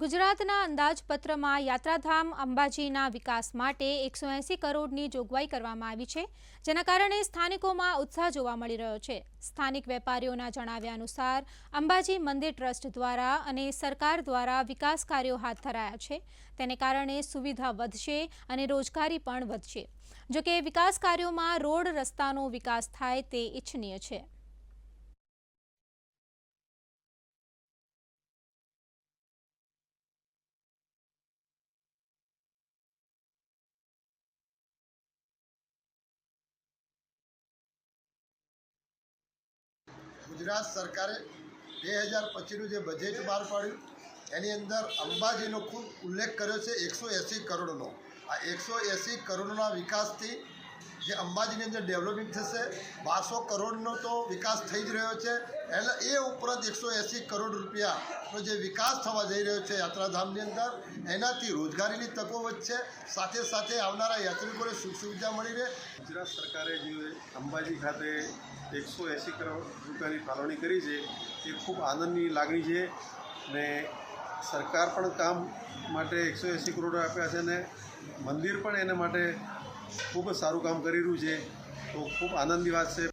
ગુજરાતના અંદાજપત્રમાં યાત્રાધામ અંબાજીના વિકાસ માટે એકસો એંસી કરોડની જોગવાઈ કરવામાં આવી છે, જેના કારણે સ્થાનિકોમાં ઉત્સાહ જોવા મળી રહ્યો છે. સ્થાનિક વેપારીઓના જણાવ્યા અનુસાર, અંબાજી મંદિર ટ્રસ્ટ દ્વારા અને સરકાર દ્વારા વિકાસ કાર્યો હાથ ધરાયા છે. તેને કારણે સુવિધા વધશે અને રોજગારી પણ વધશે. જોકે વિકાસ કાર્યોમાં રોડ રસ્તાનો વિકાસ થાય તે ઇચ્છનીય છે. ગુજરાત સરકારે બે હજાર પચીસનું જે બજેટ બહાર પાડ્યું, એની અંદર અંબાજીનો ખૂબ ઉલ્લેખ કર્યો છે, એકસો એંસી કરોડનો. આ એકસો એંસી કરોડના વિકાસથી જે અંબાજીની અંદર ડેવલપિંગ થશે, બારસો કરોડનો તો વિકાસ થઈ જ રહ્યો છે. એટલે એ ઉપરાંત એકસો એંસી કરોડ રૂપિયાનો જે વિકાસ થવા જઈ રહ્યો છે યાત્રાધામની અંદર, એનાથી રોજગારીની તકો વધશે. સાથે સાથે આવનારા યાત્રિકોને સુખ સુવિધા મળી રહે. ગુજરાત સરકારે જે અંબાજી ખાતે એકસો એંસી કરોડ રૂપિયાની ફાળવણી કરી છે, એ ખૂબ આનંદની લાગણી છે ને સરકાર પણ કામ માટે એકસો એંસી કરોડ આપ્યા છે ને મંદિર પણ એના માટે ખૂબ જ સારું કામ કરી રહ્યું છે. તો ખૂબ આનંદની વાત છે.